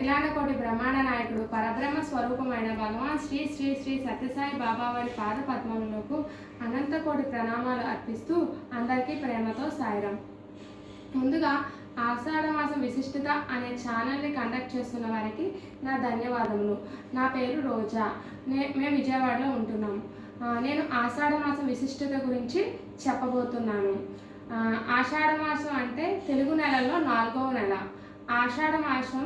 అఖిలాండకోటి బ్రహ్మాండ నాయకుడు పరబ్రహ్మ స్వరూపమైన భగవాన్ శ్రీ శ్రీ శ్రీ సత్యసాయి బాబా వారి పాద పద్మములకు అనంతకోటి ప్రణామాలు అర్పిస్తూ అందరికీ ప్రేమతో సాయిరం ముందుగా ఆషాఢ మాసం విశిష్టత అనే ఛానల్ని కండక్ట్ చేస్తున్న వారికి నా ధన్యవాదములు. నా పేరు రోజా. నే మేము విజయవాడలో ఉంటున్నాం. నేను ఆషాఢ మాసం విశిష్టత గురించి చెప్పబోతున్నాను. ఆషాఢ మాసం అంటే తెలుగు నెలల్లో నాలుగవ నెల. ఆషాఢ మాసం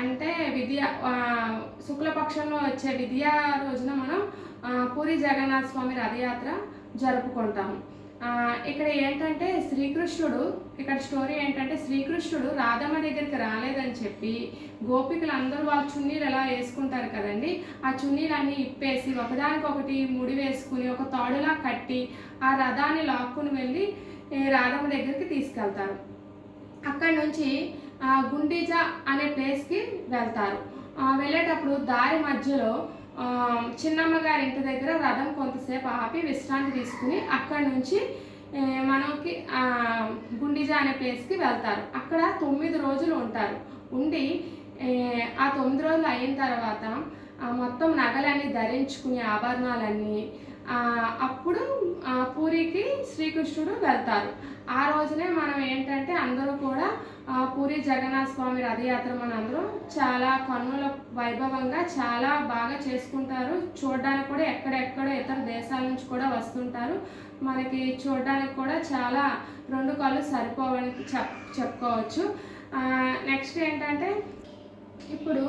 అంటే విద్య శుక్లపక్షంలో వచ్చే విద్యా రోజున మనం పూరి జగన్నాథ స్వామి రథయాత్ర జరుపుకుంటాము. ఇక్కడ ఏంటంటే శ్రీకృష్ణుడు ఇక్కడ స్టోరీ ఏంటంటే శ్రీకృష్ణుడు రాధమ్మ దగ్గరికి రాలేదని చెప్పి గోపికలు అందరూ వాళ్ళ చున్నీలు ఎలా వేసుకుంటారు కదండి ఆ చున్నీలన్నీ ఇప్పేసి ఒకదానికొకటి ముడి వేసుకుని ఒక తాడులా కట్టి ఆ రథాన్ని లాక్కుని వెళ్ళి రాధమ్మ దగ్గరికి తీసుకెళ్తారు. అక్కడి నుంచి గుండీజా అనే ప్లేస్కి వెళ్తారు. వెళ్ళేటప్పుడు దారి మధ్యలో చిన్నమ్మ గారి ఇంటి దగ్గర రథం కొంతసేపు ఆపి విశ్రాంతి తీసుకుని అక్కడి నుంచి మనకి గుండీజా అనే ప్లేస్కి వెళ్తారు. అక్కడ తొమ్మిది రోజులు ఉంటారు. ఉండి ఆ తొమ్మిది రోజులు అయిన తర్వాత మొత్తం నగలన్నీ ధరించుకుని ఆభరణాలన్నీ అప్పుడు పూరికి శ్రీకృష్ణుడు వెళ్తారు. ఆ రోజునే మనం ఏంటంటే అందరూ కూడా పూరి జగన్నాథ స్వామి రథయాత్ర మన అందరూ చాలా కన్నుల వైభవంగా చాలా బాగా చేసుకుంటారు. చూడడానికి కూడా ఎక్కడెక్కడ ఇతర దేశాల నుంచి కూడా వస్తుంటారు. మనకి చూడడానికి కూడా చాలా రెండు కళ్ళు సరిపోవని చెప్ చెప్పుకోవచ్చు. నెక్స్ట్ ఏంటంటే ఇప్పుడు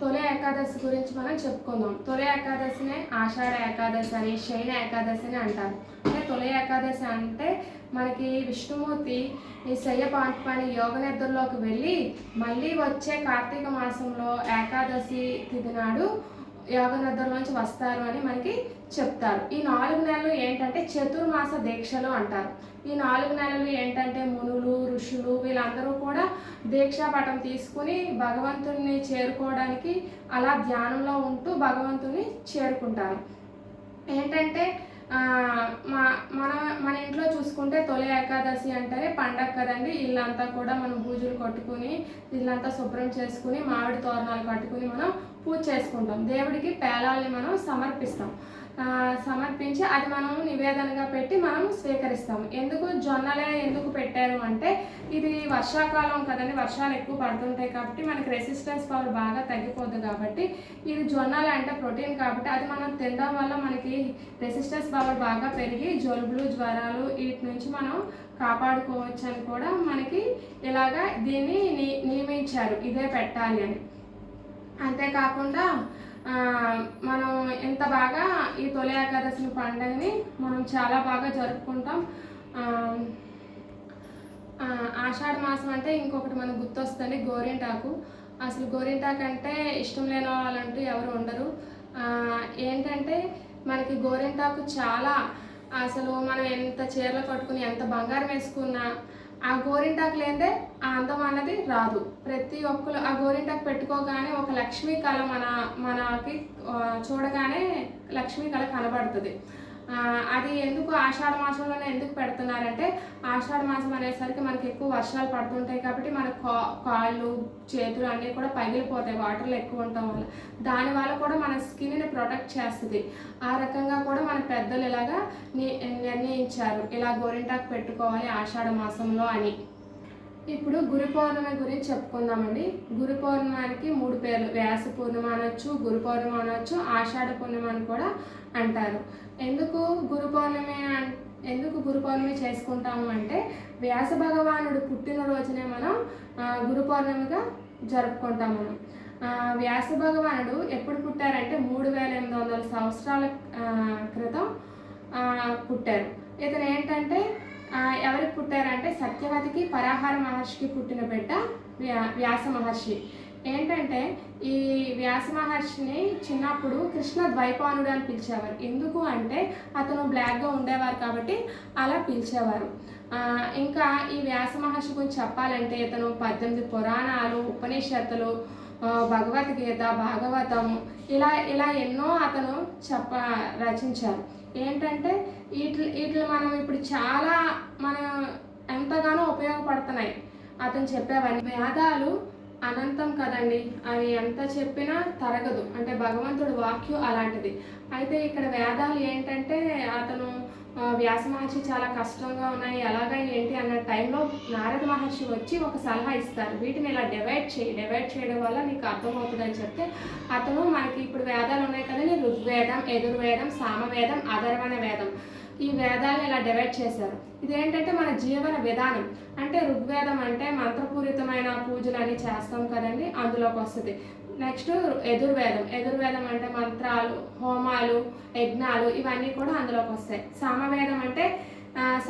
తొలి ఏకాదశి గురించి మనం చెప్పుకుందాం. తొలి ఏకాదశినే ఆషాఢ ఏకాదశి అని శయన ఏకాదశి అని అంటారు. అంటే తొలి ఏకాదశి అంటే మనకి విష్ణుమూర్తి ఈ శయ్య పాంపని యోగ నిద్రలోకి వెళ్ళి మళ్ళీ వచ్చే కార్తీక మాసంలో ఏకాదశి తిథి నాడు యోగ నుంచి వస్తారు అని మనకి చెప్తారు. ఈ నాలుగు నెలలు ఏంటంటే చతుర్మాస దీక్షలు అంటారు. ఈ నాలుగు నెలలు ఏంటంటే మునులు ఋషులు వీళ్ళందరూ కూడా దీక్షాపటం తీసుకుని భగవంతుని చేరుకోవడానికి అలా ధ్యానంలో ఉంటూ భగవంతుని చేరుకుంటారు. ఏంటంటే మా మన మన ఇంట్లో చూసుకుంటే తొలి ఏకాదశి అంటేనే పండగ కదండి. ఇల్లంతా కూడా మనం పూజలు కొట్టుకుని ఇల్లంతా శుభ్రం చేసుకుని మామిడి తోరణాలు కట్టుకుని మనం పూజ చేసుకుంటాం. దేవుడికి పేలాల్ని మనం సమర్పిస్తాం. సమర్పించి అది మనం నివేదనగా పెట్టి మనం స్వీకరిస్తాం. ఎందుకు? జొన్నలే ఎందుకు పెట్టారు అంటే ఇది వర్షాకాలం కదండి వర్షాలు ఎక్కువ పడుతుంటాయి కాబట్టి మనకి రెసిస్టెన్స్ పవర్ బాగా తగ్గిపోద్ది కాబట్టి ఇది జొన్నలు అంటే ప్రోటీన్ కాబట్టి అది మనం తినడం వల్ల మనకి రెసిస్టెన్స్ పవర్ బాగా పెరిగి జలుబులు జ్వరాలు వీటి నుంచి మనం కాపాడుకోవచ్చు అని కూడా మనకి ఇలాగా దీన్ని ని నియమించారు. ఇదే పెట్టాలి అని. అంతేకాకుండా మనం ఎంత బాగా ఈ తొలి ఏకాదశి పండుగని మనం చాలా బాగా జరుపుకుంటాం. ఆషాఢ మాసం అంటే ఇంకొకటి మనకు గుర్తొస్తుంది గోరింటాకు. అసలు గోరింటాకు అంటే ఇష్టం లేని వాళ్ళంటూ ఎవరు ఉండరు. ఏంటంటే మనకి గోరింటాకు చాలా అసలు మనం ఎంత చీరలు కట్టుకుని ఎంత బంగారం వేసుకున్నా ఆ గోరింటాకు లేదే ఆ అందం అన్నది రాదు. ప్రతి ఒక్కరు ఆ గోరింటాకు పెట్టుకోగానే ఒక లక్ష్మీ కళ మన మనకి చూడగానే లక్ష్మీ కళ కనబడుతుంది. అది ఎందుకు ఆషాఢ మాసంలోనే ఎందుకు పెడుతున్నారంటే ఆషాఢ మాసం అనేసరికి మనకి ఎక్కువ వర్షాలు పడుతుంటాయి కాబట్టి మన కా కాళ్ళు చేతులు అన్నీ కూడా పగిలిపోతాయి వాటర్లో ఎక్కువ ఉండటం వల్ల. దానివల్ల కూడా మన స్కిన్ని ప్రొటెక్ట్ చేస్తుంది. ఆ రకంగా కూడా మన పెద్దలు ఇలాగా ని- నిర్ణయించారు. ఇలా గోరింటాకు పెట్టుకోవాలి ఆషాఢ మాసంలో అని. ఇప్పుడు గురు పౌర్ణమి గురించి చెప్పుకుందామండి. గురు పౌర్ణమానికి మూడు పేర్లు. వ్యాస పూర్ణిమ అనొచ్చు గురు పౌర్ణిమ అనొచ్చు ఆషాఢ పూర్ణిమ అని కూడా అంటారు. ఎందుకు గురు పౌర్ణమి ఎందుకు గురు పౌర్ణమి చేసుకుంటాము అంటే వ్యాస భగవానుడు పుట్టినరోజునే మనం గురు పౌర్ణమిగా జరుపుకుంటాం మనం వ్యాస భగవానుడు ఎప్పుడు పుట్టారంటే మూడు వేల ఎనిమిది వందల సంవత్సరాల క్రితం పుట్టారు. ఇతను ఏంటంటే ఎవరికి పుట్టారంటే సత్యవతికి పరాహార మహర్షికి పుట్టిన బిడ్డ వ్యా వ్యాస మహర్షి. ఏంటంటే ఈ వ్యాస మహర్షిని చిన్నప్పుడు కృష్ణ ద్వైపానుడు అని పిలిచేవారు. ఎందుకు అంటే అతను బ్లాక్గా ఉండేవారు కాబట్టి అలా పిలిచేవారు. ఇంకా ఈ వ్యాస మహర్షి గురించి చెప్పాలంటే ఇతను పద్దెనిమిది పురాణాలు ఉపనిషత్తులు భగవద్గీత భాగవతం ఇలా ఇలా ఎన్నో అతను చెప్ప రచించారు. ఏంటంటే వీటి వీటిని మనం ఇప్పుడు చాలా మన ఎంతగానో ఉపయోగపడుతున్నాయి అతను చెప్పేవన్నీ. వేదాలు అనంతం కదండి అవి ఎంత చెప్పినా తరగదు. అంటే భగవంతుడు వాక్యం అలాంటిది. అయితే ఇక్కడ వేదాలు ఏంటంటే అతను వ్యాస మహర్షి చాలా కష్టంగా ఉన్నాయి. ఎలాగా ఏంటి అన్న టైంలో నారద మహర్షి వచ్చి ఒక సలహా ఇస్తారు. వీటిని ఇలా డివైడ్ చేయి డివైడ్ చేయడం వల్ల నీకు అర్థమవుతుందని చెప్తే అతను మనకి ఇప్పుడు వేదాలు ఉన్నాయి కదా ఋగ్వేదం ఎదుర్వేదం సామవేదం అధర్వణ వేదం. ఈ వేదాలను ఇలా డివైడ్ చేశారు. ఇదేంటంటే మన జీవన విధానం. అంటే ఋగ్వేదం అంటే మంత్రపూరితమైన పూజలు అని చేస్తాం కదండి. అందులోకి వస్తుంది. నెక్స్ట్ ఎదుర్వేదం ఎదుర్వేదం అంటే మంత్రాలు హోమాలు యజ్ఞాలు ఇవన్నీ కూడా అందులోకి వస్తాయి. సామవేదం అంటే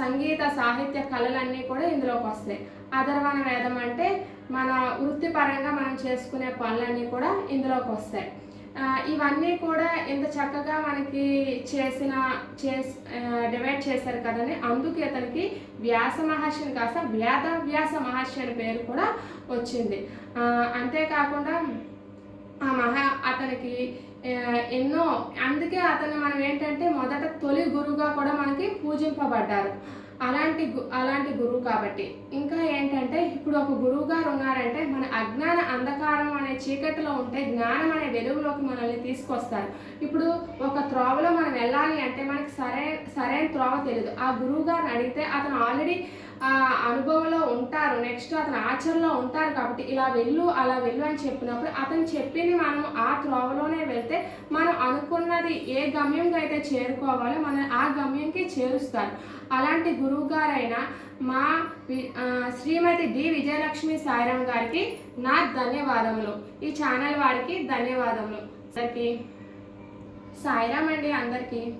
సంగీత సాహిత్య కళలన్నీ కూడా ఇందులోకి వస్తాయి. అధర్వణ వేదం అంటే మన వృత్తిపరంగా మనం చేసుకునే పనులన్నీ కూడా ఇందులోకి వస్తాయి. ఇవన్నీ కూడా ఇంత చక్కగా మనకి చేసిన చేస్ డివైడ్ చేశారు కదండి అందుకే అతనికి వ్యాస మహర్షిని కాస్త వేద వ్యాస మహర్షి అనే పేరు కూడా వచ్చింది. అంతేకాకుండా ఆ మహా అతనికి ఎన్నో అందుకే అతను మనం ఏంటంటే మొదట తొలి గురువుగా కూడా మనకి పూజింపబడ్డారు. అలాంటి గు అలాంటి గురువు కాబట్టి. ఇంకా ఏంటంటే ఇప్పుడు ఒక గురువు గారు ఉన్నారంటే మన అజ్ఞాన అంధకారం అనే చీకటిలో ఉంటే జ్ఞానం అనే వెలుగులోకి మనల్ని తీసుకొస్తారు. ఇప్పుడు ఒక త్రోవలో మనం వెళ్ళాలి అంటే మనకి సరైన సరైన త్రోవ తెలియదు ఆ గురువు గారిని అడిగితే అతను ఆల్రెడీ అనుభవంలో ఉంటారు నెక్స్ట్ అతను ఆచరణలో ఉంటారు కాబట్టి ఇలా వెళ్ళు అలా వెళ్ళు అని చెప్పినప్పుడు అతను చెప్పింది మనం ఆ త్రోవలోనే వెళ్తే మనం అనుకున్నది ఏ గమ్యంగా అయితే చేరుకోవాలో మనం ఆ గమ్యంకి చేరుస్తారు. అలాంటి గురువు గారైన మా శ్రీమతి డి విజయలక్ష్మి సాయిరామ్ గారికి నా ధన్యవాదములు. ఈ ఛానల్ వారికి ధన్యవాదములు. అందరికీ. సాయిరామ్ అండి అందరికీ.